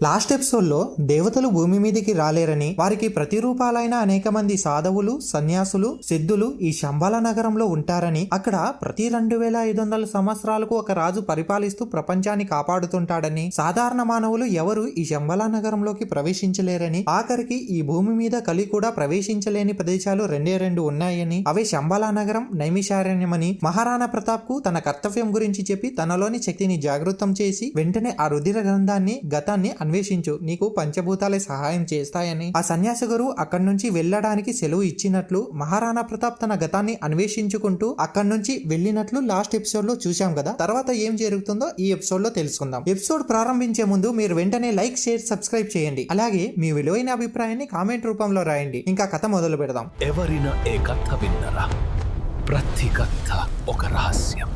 Last ఎపిసోడ్లో దేవతలు భూమి మీదికి రాలేరని వారికి ప్రతిరూపాలైన అనేక మంది సాధవులు సన్యాసులు సిద్ధులు ఈ శంబాల నగరంలో ఉంటారని అక్కడ ప్రతి రెండు వేల ఐదు వందల సంవత్సరాలకు ఒక రాజు పరిపాలిస్తూ ప్రపంచాన్ని కాపాడుతుంటాడని సాధారణ మానవులు ఎవరు ఈ శంబాల నగరంలోకి ప్రవేశించలేరని ఆఖరికి ఈ భూమి మీద కలి కూడా ప్రవేశించలేని ప్రదేశాలు రెండే రెండు ఉన్నాయని అవే శంబాల నగరం నైమిషారణ్యమని మహారాణా ప్రతాప్కు తన కర్తవ్యం గురించి చెప్పి తనలోని శక్తిని జాగృతం చేసి వెంటనే ఆ రుధిర గ్రంథాన్ని గతాన్ని అన్వేషించు. నీకు పంచభూతాలే సహాయం చేస్తాయని. ఆ సన్యాసి గురు అక్కడి నుంచి వెళ్ళడానికి సెలవు ఇచ్చినట్లు మహారాణా ప్రతాప్ తన గతాన్ని అన్వేషించుకుంటూ అక్కడి నుంచి వెళ్ళినట్లు లాస్ట్ ఎపిసోడ్లో చూశాం కదా తర్వాత ఏం జరుగుతుందో ఈ ఎపిసోడ్లో తెలుసుకుందాం. ఎపిసోడ్ ప్రారంభించే ముందు మీరు వెంటనే లైక్ షేర్ సబ్స్క్రైబ్ చేయండి. అలాగే మీ విలువైన అభిప్రాయాన్ని కామెంట్ రూపంలో రాయండి. ఇంకా కథ మొదలు పెడదాం ఎవరిన ఏ కథ విన్నరా? ప్రతి కథ ఒక రహస్యం.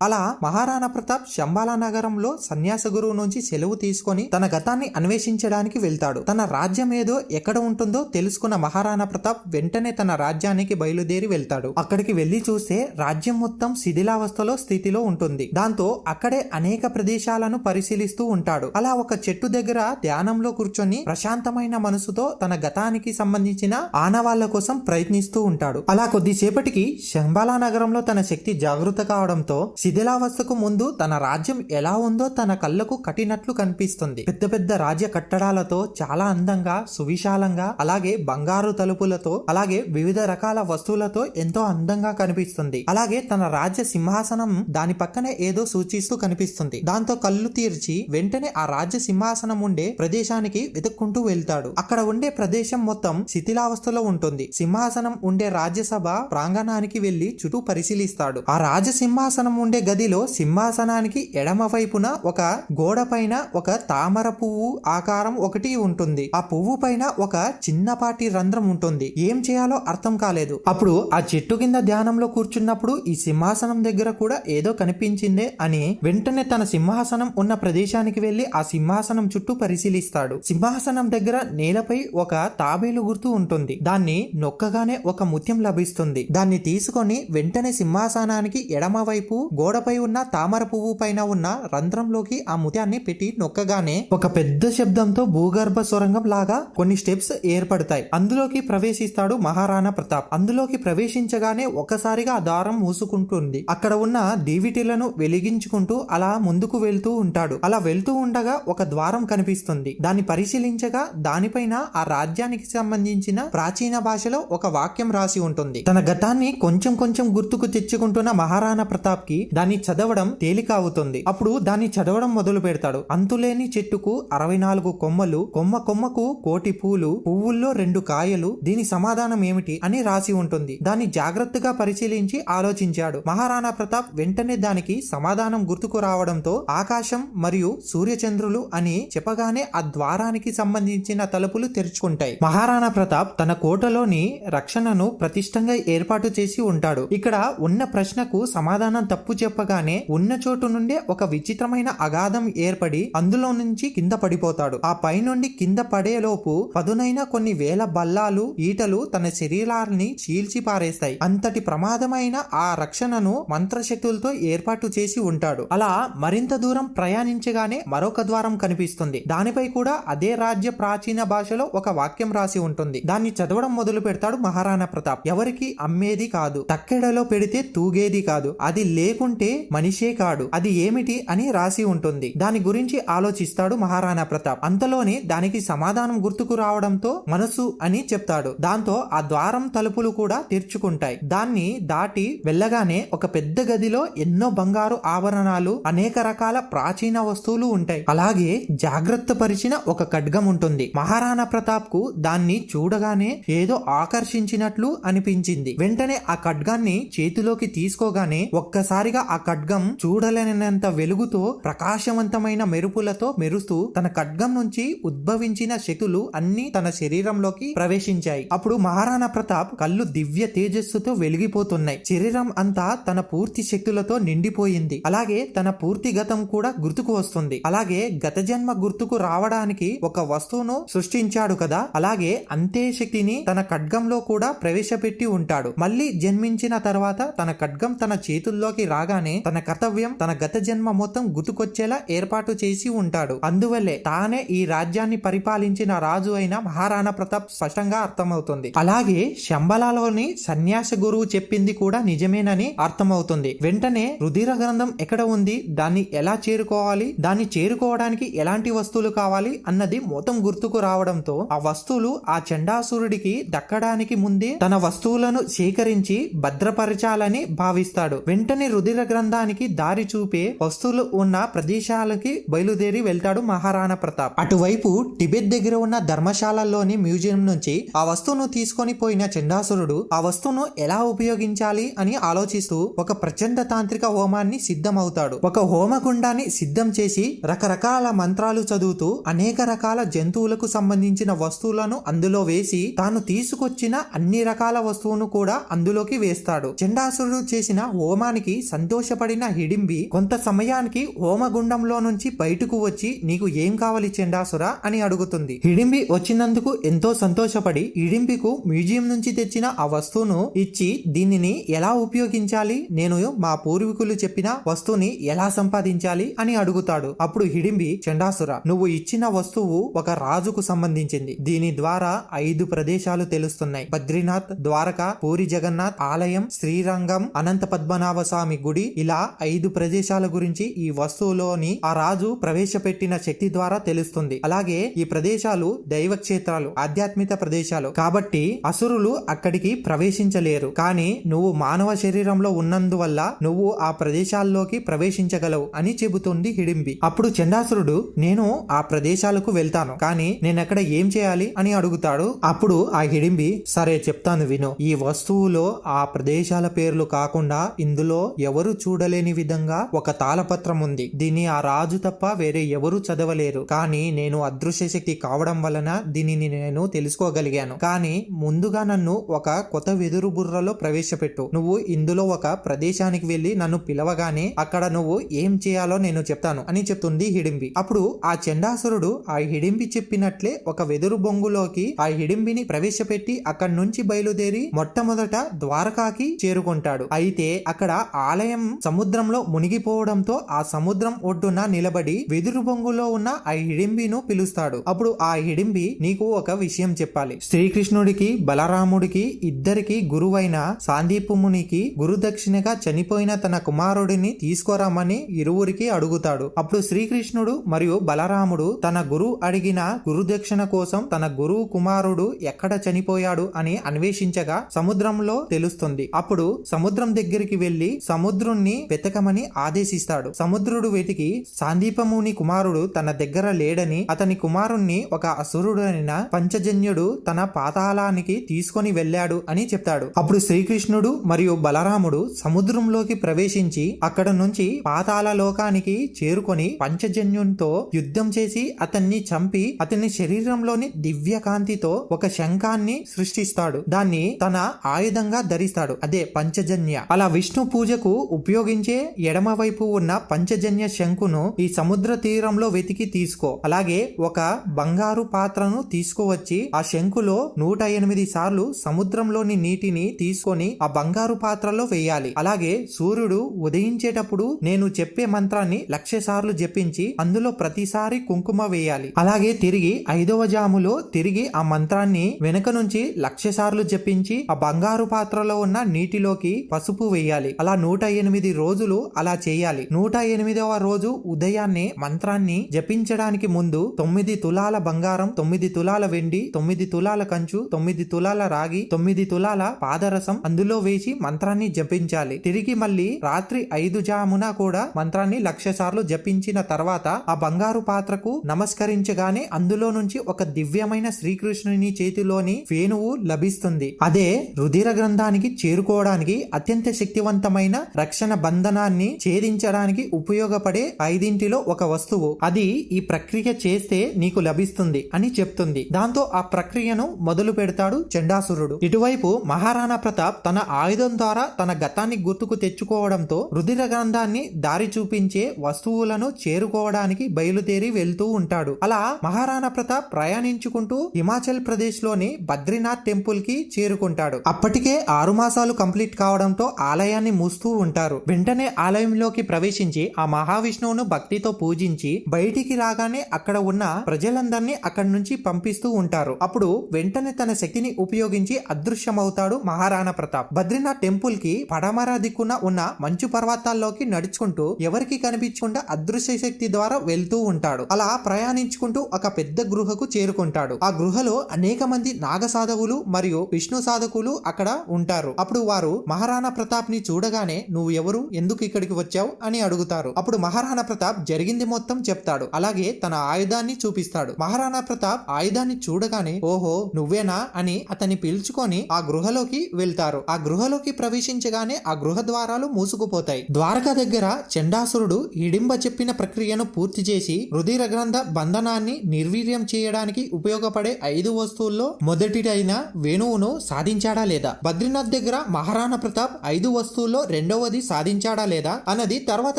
అలా మహారాణా ప్రతాప్ శంబాలా నగరంలో సన్యాస గురువు నుంచి సెలవు తీసుకొని తన గతాన్ని అన్వేషించడానికి వెళ్తాడు. తన రాజ్యం ఏదో ఎక్కడ ఉంటుందో తెలుసుకున్న మహారాణా ప్రతాప్ వెంటనే తన రాజ్యానికి బయలుదేరి వెళ్తాడు. అక్కడికి వెళ్ళి చూస్తే రాజ్యం మొత్తం శిథిలావస్థలో స్థితిలో ఉంటుంది. దాంతో అక్కడే అనేక ప్రదేశాలను పరిశీలిస్తూ ఉంటాడు. అలా ఒక చెట్టు దగ్గర ధ్యానంలో కూర్చొని ప్రశాంతమైన మనసుతో తన గతానికి సంబంధించిన ఆనవాళ్ళ కోసం ప్రయత్నిస్తూ ఉంటాడు. అలా కొద్దిసేపటికి శంబాలా నగరంలో తన శక్తి జాగృత కావడంతో శిథిలావస్థకు ముందు తన రాజ్యం ఎలా ఉందో తన కళ్ళకు కట్టినట్లు కనిపిస్తుంది. పెద్ద పెద్ద రాజ్య కట్టడాలతో చాలా అందంగా సువిశాలంగా అలాగే బంగారు తలుపులతో అలాగే వివిధ రకాల వస్తువులతో ఎంతో అందంగా కనిపిస్తుంది. అలాగే తన రాజ్య సింహాసనం దాని పక్కనే ఏదో సూచిస్తూ కనిపిస్తుంది. దాంతో కళ్ళు తీర్చి వెంటనే ఆ రాజ్య సింహాసనం ఉండే ప్రదేశానికి వెతుక్కుంటూ వెళ్తాడు. అక్కడ ఉండే ప్రదేశం మొత్తం శిథిలావస్థలో ఉంటుంది. సింహాసనం ఉండే రాజ్యసభ ప్రాంగణానికి వెళ్ళి చుట్టూ పరిశీలిస్తాడు. ఆ రాజ సింహాసనం ఉండే గదిలో సింహాసనానికి ఎడమ వైపున ఒక గోడ పైన ఒక తామర పువ్వు ఆకారం ఒకటి ఉంటుంది. ఆ పువ్వు పైన ఒక చిన్నపాటి రంధ్రం ఉంటుంది. ఏం చేయాలో అర్థం కాలేదు. అప్పుడు ఆ చెట్టు కింద ధ్యానంలో కూర్చున్నప్పుడు ఈ సింహాసనం దగ్గర కూడా ఏదో కనిపించిందే అని వెంటనే తన సింహాసనం ఉన్న ప్రదేశానికి వెళ్ళి ఆ సింహాసనం చుట్టూ పరిశీలిస్తాడు. సింహాసనం దగ్గర నేలపై ఒక తాబేలు గుర్తు ఉంటుంది. దాన్ని నొక్కగానే ఒక ముత్యం లభిస్తుంది. దాన్ని తీసుకొని వెంటనే సింహాసనానికి ఎడమ వైపు గోడపై ఉన్న తామర పువ్వు పైన ఉన్న రంధ్రంలోకి ఆ ముత్యాన్ని పెట్టి నొక్కగానే ఒక పెద్ద శబ్దంతో భూగర్భ సొరంగం లాగా కొన్ని స్టెప్స్ ఏర్పడతాయి. అందులోకి ప్రవేశిస్తాడు మహారాణా ప్రతాప్. అందులోకి ప్రవేశించగానే ఒక్కసారిగా ఆ దారం మూసుకుంటుంది. అక్కడ ఉన్న దీవిటిలను వెలిగించుకుంటూ అలా ముందుకు వెళ్తూ ఉంటాడు. అలా వెళ్తూ ఉండగా ఒక ద్వారం కనిపిస్తుంది. దాన్ని పరిశీలించగా దానిపైన ఆ రాజ్యానికి సంబంధించిన ప్రాచీన భాషలో ఒక వాక్యం రాసి ఉంటుంది. తన గతాన్ని కొంచెం కొంచెం గుర్తుకు తెచ్చుకుంటున్న మహారాణా ప్రతాప్కి దాన్ని చదవడం తేలిక అవుతుంది అప్పుడు దాన్ని చదవడం మొదలు పెడతాడు. అంతులేని చెట్టుకు అరవై నాలుగు కొమ్మలు కొమ్మ కొమ్మకు కోటి పూలు పువ్వుల్లో రెండు కాయలు దీని సమాధానం ఏమిటి అని రాసి ఉంటుంది. దాన్ని జాగ్రత్తగా పరిశీలించి ఆలోచించాడు. మహారాణా ప్రతాప్ వెంటనే దానికి సమాధానం గుర్తుకు రావడంతో ఆకాశం మరియు సూర్యచంద్రులు అని చెప్పగానే ఆ ద్వారానికి సంబంధించిన తలుపులు తెరుచుకుంటాయి. మహారాణా ప్రతాప్ తన కోటలోని రక్షణను ప్రతిష్టంగా ఏర్పాటు చేసి ఉంటాడు. ఇక్కడ ఉన్న ప్రశ్నకు సమాధానం తప్పు చెప్పగానే ఉన్న చోటు నుండే ఒక విచిత్రమైన అగాధం ఏర్పడి అందులో నుంచి కింద పడిపోతాడు. ఆ పైనుండి కింద పడేలోపు పదునైన కొన్ని వేల బల్లాలు ఈటలు తన శరీరాన్ని చీల్చి పారేస్తాయి. అంతటి ప్రమాదమైన ఆ రక్షణను మంత్రశక్తులతో ఏర్పాటు చేసి ఉంటాడు. అలా మరింత దూరం ప్రయాణించగానే మరొక ద్వారం కనిపిస్తుంది. దానిపై కూడా అదే రాజ్య ప్రాచీన భాషలో ఒక వాక్యం రాసి ఉంటుంది. దాన్ని చదవడం మొదలు పెడతాడు మహారాణా ప్రతాప్. ఎవరికి అమ్మేది కాదు. తక్కెడలో పెడితే తూగేది కాదు. అది లేకుండా ఉంటే మనిషే కాడు. అది ఏమిటి అని రాసి ఉంటుంది. దాని గురించి ఆలోచిస్తాడు మహారాణా ప్రతాప్. అంతలోనే దానికి సమాధానం గుర్తుకు రావడంతో మనసు అని చెప్తాడు. దాంతో ఆ ద్వారం తలుపులు కూడా తెరుచుకుంటాయి. దాన్ని దాటి వెళ్ళగానే ఒక పెద్ద గదిలో ఎన్నో బంగారు ఆభరణాలు అనేక రకాల ప్రాచీన వస్తువులు ఉంటాయి. అలాగే జాగ్రత్త పరిచిన ఒక ఖడ్గం ఉంటుంది. మహారాణా ప్రతాప్కు దాన్ని చూడగానే ఏదో ఆకర్షించినట్లు అనిపించింది. వెంటనే ఆ ఖడ్గాన్ని చేతిలోకి తీసుకోగానే ఒక్కసారిగా ఆ ఖడ్గం చూడలేనంత వెలుగుతో ప్రకాశవంతమైన మెరుపులతో మెరుస్తూ తన ఖడ్గం నుంచి ఉద్భవించిన శక్తులు అన్ని తన శరీరంలోకి ప్రవేశించాయి. అప్పుడు మహారాణా ప్రతాప్ కళ్ళు దివ్య తేజస్సుతో వెలిగిపోతున్నాయి. శరీరం అంతా తన పూర్తి శక్తులతో నిండిపోయింది. అలాగే తన పూర్తి గతం కూడా గుర్తుకు వస్తుంది. అలాగే గత జన్మ గుర్తుకు రావడానికి ఒక వస్తువును సృష్టించాడు కదా. అలాగే అంతే శక్తిని తన ఖడ్గంలో కూడా ప్రవేశపెట్టి ఉంటాడు. మళ్ళీ జన్మించిన తర్వాత తన ఖడ్గం తన చేతుల్లోకి రాగా రాగానే తన కర్తవ్యం తన గత జన్మ మొత్తం గుర్తుకొచ్చేలా ఏర్పాటు చేసి ఉంటాడు. అందువల్లే తానే ఈ రాజ్యాన్ని పరిపాలించిన రాజు అయిన మహారాణా ప్రతాప్ స్పష్టంగా అర్థమవుతుంది. అలాగే శంబలాలోని సన్యాస గురువు చెప్పింది కూడా నిజమేనని అర్థమవుతుంది. వెంటనే రుధిర గ్రంథం ఎక్కడ ఉంది? దాన్ని ఎలా చేరుకోవాలి? దాన్ని చేరుకోవడానికి ఎలాంటి వస్తువులు కావాలి? అన్నది మొత్తం గుర్తుకు రావడంతో ఆ వస్తువులు ఆ చండాసురుడికి దక్కడానికి ముందే తన వస్తువులను సేకరించి భద్రపరచాలని భావిస్తాడు. వెంటనే రుధిర గ్రంథానికి దారి చూపే వస్తువులు ఉన్న ప్రదేశాలకి బయలుదేరి వెళ్తాడు మహారాణా ప్రతాప్. అటువైపు టిబెట్ దగ్గర ఉన్న ధర్మశాలలోని మ్యూజియం నుంచి ఆ వస్తువును తీసుకొని పోయిన చండాసురుడు ఆ వస్తువును ఎలా ఉపయోగించాలి అని ఆలోచిస్తూ ఒక ప్రచండ తాంత్రిక హోమాన్ని సిద్ధమవుతాడు. ఒక హోమగుండాన్ని సిద్ధం చేసి రకరకాల మంత్రాలు చదువుతూ అనేక రకాల జంతువులకు సంబంధించిన వస్తువులను అందులో వేసి తాను తీసుకొచ్చిన అన్ని రకాల వస్తువును కూడా అందులోకి వేస్తాడు. చండాసురుడు చేసిన హోమానికి సంతోషపడిన హిడింబి కొంత సమయానికి హోమగుండంలో నుంచి బయటకు వచ్చి నీకు ఏం కావాలి చెండాసుర? అని అడుగుతుంది. హిడింబి వచ్చినందుకు ఎంతో సంతోషపడి హిడింబికు మ్యూజియం నుంచి తెచ్చిన ఆ వస్తువును ఇచ్చి దీనిని ఎలా ఉపయోగించాలి? నేను మా పూర్వీకులు చెప్పిన వస్తువుని ఎలా సంపాదించాలి? అని అడుగుతాడు. అప్పుడు హిడింబి చండాసుర నువ్వు ఇచ్చిన వస్తువు ఒక రాజుకు సంబంధించింది. దీని ద్వారా ఐదు ప్రదేశాలు తెలుస్తున్నాయి. బద్రీనాథ్ ద్వారక పూరి జగన్నాథ్ ఆలయం శ్రీరంగం అనంత పద్మనాభ స్వామి గుడి ఇలా ఐదు ప్రదేశాల గురించి ఈ వస్తువులోని ఆ రాజు ప్రవేశపెట్టిన శక్తి ద్వారా తెలుస్తుంది. అలాగే ఈ ప్రదేశాలు దైవ క్షేత్రాలు ఆధ్యాత్మిక ప్రదేశాలు. కాబట్టి అసురులు అక్కడికి ప్రవేశించలేరు. కానీ నువ్వు మానవ శరీరంలో ఉన్నందువల్ల నువ్వు ఆ ప్రదేశాల్లోకి ప్రవేశించగలవు అని చెబుతుంది హిడింబి. అప్పుడు చండాసురుడు నేను ఆ ప్రదేశాలకు వెళ్తాను. కానీ నేనక్కడ ఏం చేయాలి? అని అడుగుతాడు. అప్పుడు ఆ హిడింబి సరే చెప్తాను విను. ఈ వస్తువులో ఆ ప్రదేశాల పేర్లు కాకుండా ఇందులో ఎవరు చూడలేని విధంగా ఒక తాళపత్రం ఉంది దీన్ని ఆ రాజు తప్ప వేరే ఎవరు చదవలేరు. కానీ నేను అదృశ్య శక్తి కావడం వలన దీనిని నేను తెలుసుకోగలిగాను. కానీ ముందుగా నన్ను ఒక కొత్త వెదురు బుర్రలో ప్రవేశపెట్టు. నువ్వు ఇందులో ఒక ప్రదేశానికి వెళ్ళి నన్ను పిలవగానే అక్కడ నువ్వు ఏం చేయాలో నేను చెప్తాను అని చెప్తుంది హిడింబి. అప్పుడు ఆ చండాసురుడు ఆ హిడింబి చెప్పినట్లే ఒక వెదురు బొంగులోకి ఆ హిడింబిని ప్రవేశపెట్టి అక్కడి నుంచి బయలుదేరి మొట్టమొదట ద్వారకాకి చేరుకుంటాడు. అయితే అక్కడ ఆలయం సముద్రంలో మునిగిపోవడంతో ఆ సముద్రం ఒడ్డున నిలబడి వెదురు బొంగులో ఉన్న ఆ హిడింబిను పిలుస్తాడు. అప్పుడు ఆ హిడింబి నీకు ఒక విషయం చెప్పాలి. శ్రీకృష్ణుడికి బలరాముడికి ఇద్దరికి గురువైన సాందీపు మునికి గురుదక్షిణగా చనిపోయిన తన కుమారుడిని తీసుకురమ్మని ఇరువురికి అడుగుతాడు. అప్పుడు శ్రీకృష్ణుడు మరియు బలరాముడు తన గురువు అడిగిన గురుదక్షిణ కోసం తన గురువు కుమారుడు ఎక్కడ చనిపోయాడు అని అన్వేషించగా సముద్రంలో తెలుస్తుంది. అప్పుడు సముద్రం దగ్గరికి వెళ్ళి సముద్రుణ్ణి వెతకమని ఆదేశిస్తాడు. సముద్రుడు వెతికి సాందీపముని కుమారుడు తన దగ్గర లేడని అతని కుమారుణ్ణి ఒక అసురుడైన పంచజన్యుడు తన పాతాళానికి తీసుకొని వెళ్ళాడు అని చెప్తాడు. అప్పుడు శ్రీకృష్ణుడు మరియు బలరాముడు సముద్రంలోకి ప్రవేశించి అక్కడ నుంచి పాతాళ లోకానికి చేరుకొని పంచజన్యునితో యుద్ధం చేసి అతన్ని చంపి అతని శరీరంలోని దివ్య కాంతితో ఒక శంఖాన్ని సృష్టిస్తాడు. దాన్ని తన ఆయుధంగా ధరిస్తాడు. అదే పంచజన్య. అలా విష్ణు పూజకు ఉపయోగించే ఎడమ వైపు ఉన్న పంచజన్య శంకును ఈ సముద్ర తీరంలో వెతికి తీసుకో. అలాగే ఒక బంగారు పాత్రను తీసుకువచ్చి ఆ శంకులో నూట ఎనిమిది సార్లు సముద్రంలోని నీటిని తీసుకొని ఆ బంగారు పాత్రలో వేయాలి. అలాగే సూర్యుడు ఉదయించేటప్పుడు నేను చెప్పే మంత్రాన్ని లక్ష సార్లు జపించి అందులో ప్రతిసారి కుంకుమ వేయాలి. అలాగే తిరిగి ఐదవ జాములో తిరిగి ఆ మంత్రాన్ని వెనక నుంచి లక్ష సార్లు జపించి ఆ బంగారు పాత్రలో ఉన్న నీటిలోకి పసుపు వేయాలి. అలా నూట ఎనిమిది రోజులు అలా చేయాలి. నూట ఎనిమిదవ రోజు ఉదయాన్నే మంత్రాన్ని జపించడానికి ముందు తొమ్మిది తులాల బంగారం తొమ్మిది తులాల వెండి తొమ్మిది తులాల కంచు తొమ్మిది తులాల రాగి తొమ్మిది తులాల పాదరసం అందులో వేసి మంత్రాన్ని జపించాలి. తిరిగి మళ్ళీ రాత్రి ఐదు జామున కూడా మంత్రాన్ని లక్ష సార్లు జపించిన తర్వాత ఆ బంగారు పాత్రకు నమస్కరించగానే అందులో నుంచి ఒక దివ్యమైన శ్రీకృష్ణుని చేతిలోని వేణువు లభిస్తుంది. అదే రుధిర గ్రంథానికి చేరుకోవడానికి అత్యంత శక్తివంతమైన రక్షణ బంధనాన్ని ఛేదించడానికి ఉపయోగపడే ఐదింటిలో ఒక వస్తువు. అది ఈ ప్రక్రియ చేస్తే నీకు లభిస్తుంది అని చెప్తుంది. దాంతో ఆ ప్రక్రియను మొదలు పెడతాడు చండాసురుడు. ఇటువైపు మహారాణా ప్రతాప్ తన ఆయుధం ద్వారా తన గతాన్ని గుర్తుకు తెచ్చుకోవడంతో రుధిర గ్రంథాన్ని దారి చూపించే వస్తువులను చేరుకోవడానికి బయలుదేరి వెళ్తూ ఉంటాడు. అలా మహారాణా ప్రతాప్ ప్రయాణించుకుంటూ హిమాచల్ ప్రదేశ్లోని బద్రీనాథ్ టెంపుల్కి చేరుకుంటాడు. అప్పటికే ఆరు మాసాలు కంప్లీట్ కావడంతో ఆలయాన్ని మూస్తూ ఉంటాడు. ఉంటారు. వెంటనే ఆలయంలోకి ప్రవేశించి ఆ మహావిష్ణువును భక్తితో పూజించి బయటికి రాగానే అక్కడ ఉన్న ప్రజలందరినీ అక్కడి నుంచి పంపిస్తూ ఉంటారు. అప్పుడు వెంటనే తన శక్తిని ఉపయోగించి అదృశ్యమవుతాడు మహారాణా ప్రతాప్. బద్రీనాథ్ టెంపుల్కి పడమర దిక్కున ఉన్న మంచు పర్వతాల్లోకి నడుచుకుంటూ ఎవరికి కనిపించకుండా అదృశ్య శక్తి ద్వారా వెళ్తూ ఉంటాడు. అలా ప్రయాణించుకుంటూ ఒక పెద్ద గృహకు చేరుకుంటాడు. ఆ గృహలో అనేక మంది నాగ సాధకులు మరియు విష్ణు సాధకులు అక్కడ ఉంటారు. అప్పుడు వారు మహారాణా ప్రతాప్ని చూడగానే నువ్వు ఎవరు? ఎందుకు ఇక్కడికి వచ్చావు? అని అడుగుతారు. అప్పుడు మహారాణా ప్రతాప్ జరిగింది మొత్తం చెప్తాడు. అలాగే తన ఆయుధాన్ని చూపిస్తాడు. మహారాణా ప్రతాప్ ఆయుధాన్ని చూడగానే ఓహో నువ్వేనా? అని అతన్ని పిలుచుకొని ఆ గృహలోకి వెళ్తారు. ఆ గృహలోకి ప్రవేశించగానే ఆ గృహ ద్వారాలు మూసుకుపోతాయి. ద్వారక దగ్గర చండాసురుడు హిడింబ చెప్పిన ప్రక్రియను పూర్తి చేసి రుధిర గ్రంథ బంధనాన్ని నిర్వీర్యం చేయడానికి ఉపయోగపడే ఐదు వస్తువుల్లో మొదటిదైన వేణువును సాధించాడా లేదా? బద్రీనాథ్ దగ్గర మహారాణా ప్రతాప్ ఐదు వస్తువుల్లో రెండవది సాధించాడా లేదా అన్నది తర్వాత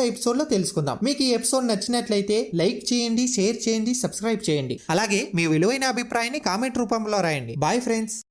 ఎపిసోడ్లో తెలుసుకుందాం. మీకు ఈ ఎపిసోడ్ నచ్చినట్లయితే లైక్ చేయండి షేర్ చేయండి సబ్స్క్రైబ్ చేయండి. అలాగే మీ విలువైన అభిప్రాయాన్ని కామెంట్ రూపంలో రాయండి. Bye friends